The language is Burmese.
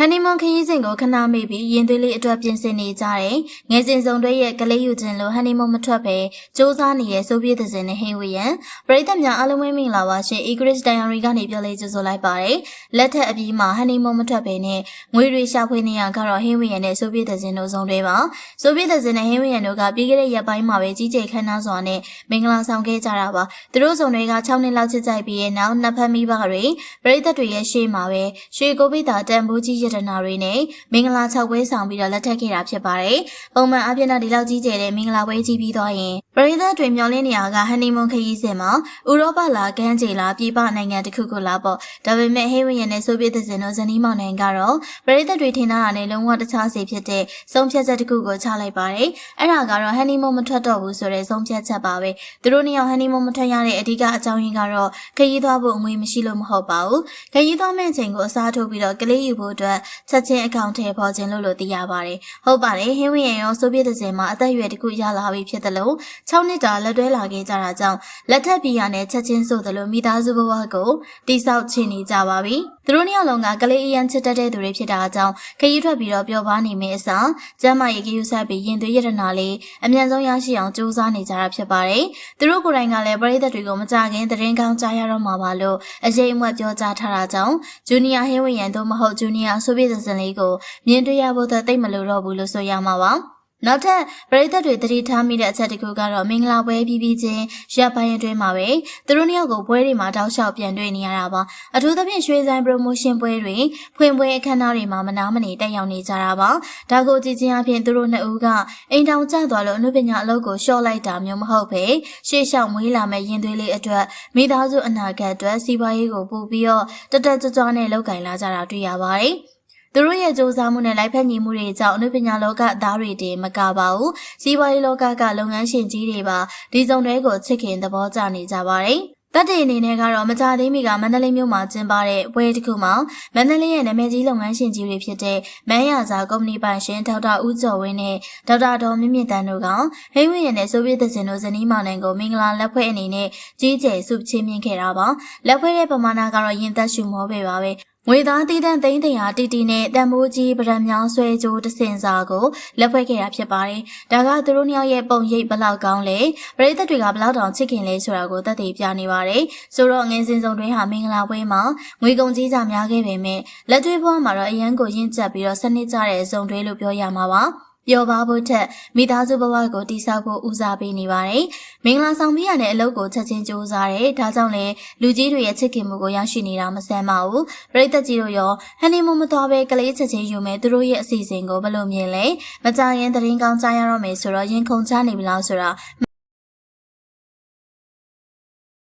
ဟန်နီမွန်ခရီးစဉ်ကိုခဏမေ့ပြီးရင်သွေးလေးအတွက်ပြင်ဆင်နေကြတယ်။ငယ်စဉ်စုံတွေရဲ့ကလေးယူခြင်းလို့ဟန်နီမွန်မထွက်ပဲစူးစမ်းနေတဲ့ဆိုဗီယက်သင်နဲ့ဟင်းဝီယန်ပရိသတ်များအားလုံးပဲမင်္ဂလာပါရှင်။ Egress Diary ကနေပြောလေးကြိုဆိုလိုက်ပါတယ်။လက်ထက်အပြီးမှာဟန်နီမွန်မထွက်ပဲနဲ့ငွေတွေရှာဖွေနေရကတော့ဟင်းဝီယန်နဲ့ဆိုဗီယက်သင်တို့စုံတွေပါ။ဆိုဗီယက်သင်နဲ့ဟင်းဝီယန်တို့ကပြီးခဲ့တဲ့ရက်ပိုင်းမှာပဲကြီးကျယ်ခမ်းနားစွာနဲ့မင်္ဂလာဆောင်ခဲ့ကြတာပါ။သူတို့စုံတွေက6နှစ်လောက်ချစ်ကြိုက်ပြီးရဲ့နောက်နှစ်ဖက်မိဘတွေပရိသတ်တွေရဲ့ရှေ့မှာပဲရွှေကိုပိတာတန်ဖိုးကြီးရတနာတွေနဲ့မင်္ဂလာ၆ပွဲဆောင်ပြီးတော့လက်ထပ်ခဲ့တာဖြစ်ပါတယ်။ပုံမှန်အပြင်တော့ဒီလောက်ကြီးကျယ်တဲ့မင်္ဂလာပွဲကြီးပြီးသွားရင်ပရိသတ်တွေမျှော်လင့်နေရကဟန်နီမွန်ခရီးစဉ်မှာဥရောပလာကမ်းခြေလာပြည်ပနိုင်ငံတစ်ခုကိုလာပေါ့။ဒါပေမဲ့ဟေးဝင်းရနဲ့ဆိုဗီယက်သင်တို့ဇနီးမောင်နှံကတော့ပရိသတ်တွေထင်တာနဲ့လုံးဝတခြားစီဖြစ်တဲ့ဆုံးဖြတ်ချက်တစ်ခုကိုချလိုက်ပါတယ်။အဲ့ဒါကတော့ဟန်နီမွန်မထွက်တော့ဘူးဆိုတဲ့ဆုံးဖြတ်ချက်ပါပဲ။သူတို့နှစ်ယောက်ဟန်နီမွန်မထွက်ရတဲ့အဓိကအကြောင်းရင်းကတော့ခရီးသွားဖို့အငွေမရှိလို့မဟုတ်ပါဘူး။ခရီးသွားမယ့်ချိန်ကိုအစားထိုးပြီးတော့ကလေးယူဖို့အတွက်ချက်ချင်းအကောင့်ထဲပေါ်ခြင်းလို့လို့သိရပါတယ်။ဟုတ်ပါတယ်ဟင်းဝင်းရရောဆိုဗီယက်တစ်စင်မှာအသက်အရွယ်တစ်ခုရလာပြီဖြစ်တယ်လို့6နှစ်တာလက်တွဲလာခဲ့ကြတာကြောင့်လက်ထပ်ပြည်ရနဲ့ချက်ချင်းဆိုသလိုမိသားစုဘဝကိုတိဆောက်ချင်နေကြပါပြီ။သူတို့နှစ်ယောက်လုံးကကလေးအရန်ချစ်တတ်တဲ့သူတွေဖြစ်တာကြောင့်ခရီးထွက်ပြီးတော့ပျော်ပါနေမယ့်အစားကျမ်းမာရေးကယူဆပြီးရင်သွေးရတနာလေးအမြန်ဆုံးရရှိအောင်ကြိုးစားနေကြတာဖြစ်ပါတယ်။သူတို့ကိုယ်တိုင်ကလည်းပရိသတ်တွေကိုမကြခင်သတင်းကောင်းကြားရတော့မှာပါလို့အရေးအမွက်ပြောကြားထားတာကြောင့်ဂျူနီယာဟင်းဝင်းရန်တို့မဟုတ်ဂျူနီယာဆိုဗီယက်စင်လေးကိုမြင်တွေ့ရဖို့သိမလို့တော့ဘူးလို့ဆိုရမှာပါ။နောက်ထပ်ပရိသတ်တွေတတိထားမိတဲ့အချက်တစ်ခုကတော့မင်္ဂလာပွဲပြီးပြီးချင်းရပ်ပိုင်းအတွင်းမှာပဲသူတို့နှစ်ယောက်ကိုပွဲတွေမှာတောက်လျှောက်ပြန်တွေ့နေရတာပါအထူးသဖြင့်ရွှေဆိုင် promotion ပွဲတွေဖွင့်ပွဲအခမ်းအနားတွေမှာမနာမနေတက်ရောက်နေကြတာပါဒါကိုကြည့်ချင်းအပြင်သူတို့နှစ်ဦးကအိမ်တောင်ကျသွားလို့အမှုပညာအလုပ်ကိုရှော့လိုက်တာမျိုးမဟုတ်ပဲရှေ့လျှောက်မွေးလာမဲ့ရင်သွေးလေးအတွက်မိသားစုအနာဂတ်အတွက်စီးပွားရေးကိုပို့ပြီးတော့တက်တက်ကြွကြွနဲ့လုပ်ကင်လာကြတာတွေ့ရပါတယ် သူတို့ရဲ့စ조사မှုနဲ့လိုက်ဖက်ညီမှုတွေကြောင့်အနုပညာလောကအသားတွေတင်မကပါဘူးစီးပွားရေးလောကကလုပ်ငန်းရှင်ကြီးတွေပါဒီစုံတွေကိုချစ်ခင်သဘောကျနေကြပါတယ်တက်တဲ့အနေနဲ့ကတော့မကြသေးမီကမန္တလေးမြို့မှာကျင်းပတဲ့ပွဲတစ်ခုမှာမန္တလေးရဲ့နာမည်ကြီးလုပ်ငန်းရှင်ကြီးတွေဖြစ်တဲ့မန်းရစာကုမ္ပဏီပိုင်ရှင်ဒေါက်တာဦးကျော်ဝင်းနဲ့ဒေါက်တာဒေါ်မြင့်မြင့်တန်းတို့ကဟိမ့်ဝင်းရနဲ့ဆိုဗီယက်သင်တို့ဇနီးမောင်နှံကိုမင်္ဂလာလက်ဖွဲ့အနေနဲ့ကြီးကျယ်ဆုချီးမြှင့်ခဲ့တာပါလက်ဖွဲ့တဲ့ပမာဏကတော့ရင်သက်ရှုမောပဲပါပဲ ငွေသားတည်တံ့သိန်းတရာတီတီနဲ့တန်မိုးကြီးဗရံမြောင်းဆွဲကြိုးတစင်စာကိုလက်ဖွဲ့ခဲ့တာဖြစ်ပါတယ်။ဒါကသူတို့နှစ်ယောက်ရဲ့ပုံရိပ်ဘလောက်ကောင်းလဲပရိသတ်တွေကဘလောက်တောင်ချစ်ခင်လဲဆိုတာကိုသက်သေပြနေပါတယ်။ဆိုတော့ငင်းစင်စုံတွဲဟာမင်္ဂလာပွဲမှာငွေကုန်ကြီးကြများခဲ့ပေမဲ့လက်တွေ့ဘဝမှာတော့အရန်ကိုရင့်ကျက်ပြီးတော့စနစ်ကျတဲ့စုံတွဲလို့ပြောရမှာပါ။ ပျော်ပါဖို့ထက်မိသားစုဘဝကိုတည်ဆောက်ဖို့ဦးစားပေးနေပါတယ်။မင်္ဂလာဆောင်ပြရတဲ့အလုပ်ကိုချက်ချင်းစူးစမ်းတယ်။ဒါကြောင့်လည်းလူကြီးတွေရဲ့ချစ်ခင်မှုကိုရရှိနေတာမဆန်းပါဘူး။ပရိသတ်ကြီးတို့ရောဟန်နီမွန်မတော်ပဲကလေးချက်ချင်းယူမယ်သူတို့ရဲ့အစီအစဉ်ကိုဘယ်လိုမြင်လဲ။မကြရင်သတင်းကောင်းကြားရတော့မယ်ဆိုတော့ရင်ခုန်ချနေပြီလားဆိုတာ